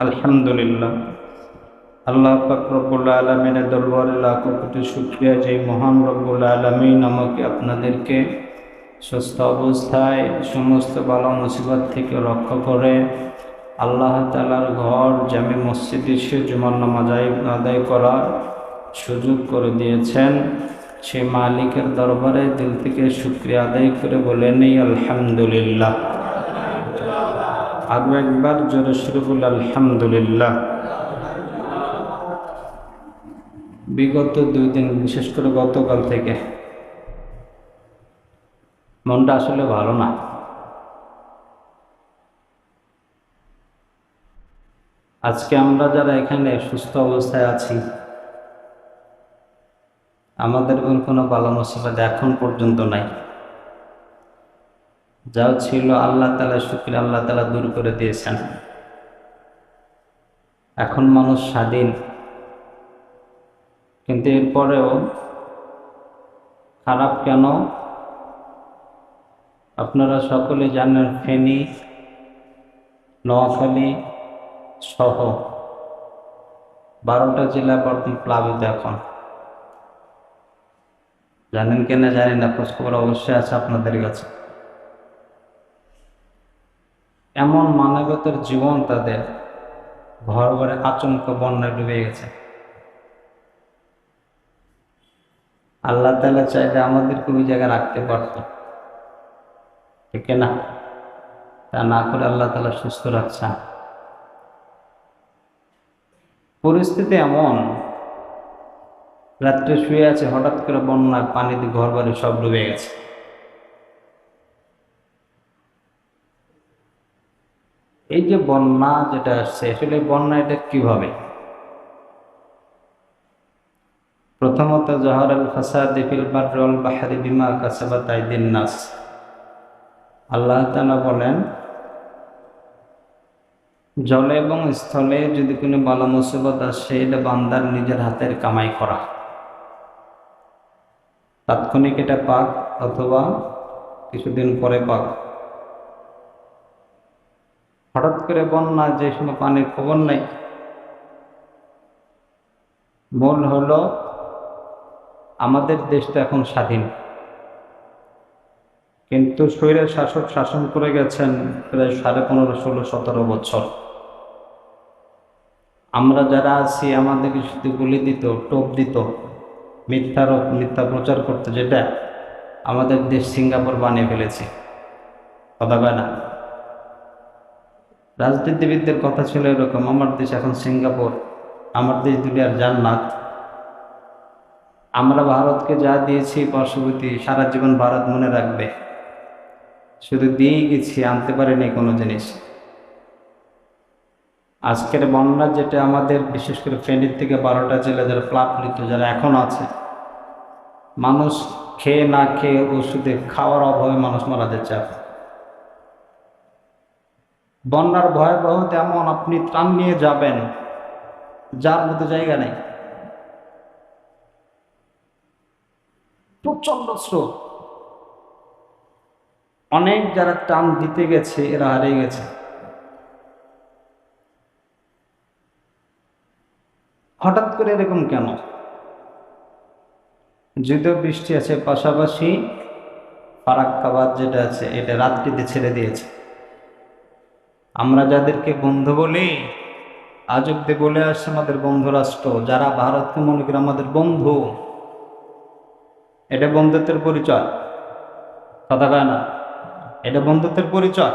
আলহামদুলিল্লাহ। আল্লাহ পাক রব্বুল আলমিনের দরবারে লাখো কোটি শুক্রিয়া যে মহান রব্বুল আলমিন আমাকে আপনাদেরকে সুস্থ অবস্থায়, সমস্ত বালা মুসিবত থেকে রক্ষা করে আল্লাহ তালার ঘর জামে মসজিদ এসে জুমার নামাজ আদায় করার সুযোগ করে দিয়েছেন। সে মালিকের দরবারে দিল থেকে শুক্রিয়া আদায় করে বলে নেই আলহামদুলিল্লাহ। আরও একবার জোরে শুরু বল আলহামদুলিল্লাহ। বিগত দুই দিন, বিশেষ করে গতকাল থেকে, মনটা আসলে ভালো না। আজকে আমরা যারা এখানে সুস্থ অবস্থায় আছি, আমাদের কোনো বালা মুসিবত এখন পর্যন্ত নাই। যাও ছিল আল্লাহ তালা শুক্রিয়া আল্লাহ তালা দূর করে দিয়েছেন। এখন মানুষ স্বাধীন। কিন্তু এরপরেও খারাপ কেন? আপনারা সকলে জানেন ফেনী, নোয়াখালী সহ বারোটা জেলা বর্তমান প্লাবিত এখন। জানেন কিনা জানি না খোঁজ খবর অবশ্যই আছে আপনাদের কাছে। এমন মানবতার জীবন তাদের ঘর ঘরে আচমকা বন্যায় ডুবে গেছে। আল্লাহ তালা চাইলে আমাদেরকে ওই জায়গায় রাখতে পারত। ঠিক না? তা না করে আল্লাহ তালা সুস্থ রাখছে পরিস্থিতি এমন, রাত্রে শুয়ে আছে, হঠাৎ করে বন্যা পানিতে ঘর বাড়ি সব ডুবে গেছে। এই যে বন্যা যেটা আসছে, আসলে বন্যা এটা কীভাবে? প্রথমত জহর আল ফাসাদ বাহারি বিমা কাসাবাত আইদিন নাস। আল্লাহ তাআলা বলেন, জলে এবং স্থলে যদি কোনো বালা মুসিবত আসে, এটা বান্দার নিজের হাতের কামাই করা। তাৎক্ষণিক এটা পাক অথবা কিছুদিন পরে পাক। হঠাৎ করে বন্যা যে সময় পানির খবর নেই। মূল হল আমাদের দেশটা এখন স্বাধীন। কিন্তু স্বৈরের শাসক শাসন করে গেছেন প্রায় সাড়ে পনেরো, ষোলো, সতেরো বছর। আমরা যারা আছি, আমাদেরকে শুধু গুলি দিত, টোপ দিত মিথ্যার মিথ্যা প্রচার করতে, যেটা আমাদের দেশ সিঙ্গাপুর বানিয়ে ফেলেছে। কথা কয় না? রাজনীতিবিদদের কথা ছিল এরকম, আমার দেশ এখন সিঙ্গাপুর, আমার দেশ দুনিয়ার জান্নাত। আমরা ভারতকে যা দিয়েছি পার্শ্ববর্তী সারা জীবন ভারত মনে রাখবে। শুধু দিয়েই গেছি, আনতে পারেনি কোনো জিনিস। আজকের বন্যা যেটা আমাদের, বিশেষ করে ফেনীর থেকে বারোটা জেলা যারা প্লাবলিত যারা এখন আছে, মানুষ খেয়ে না খেয়ে ওষুধে খাওয়ার অভাবে মানুষ মারা যাচ্ছে বন্যার ভয়াবহ তেমন আপনি ত্রাণ নিয়ে যাবেন, যার মতো জায়গা নেই। প্রচণ্ড স্রোত। অনেক যারা টান দিতে গেছে, এরা হারিয়ে গেছে। হঠাৎ করে এরকম কেন? যদিও বৃষ্টি আছে, পাশাপাশি ফারাক্কাবাদ যেটা আছে, এটা রাত্রিতে ছেড়ে দিয়েছে। আমরা যাদেরকে বন্ধু বলি, আজ অব্দি বলে আসছে আমাদের বন্ধু রাষ্ট্র, যারা ভারতকে মনে করি আমাদের বন্ধু। এটা বন্ধুত্বের পরিচয়। কথা কয় না? এটা বন্ধুত্বের পরিচয়।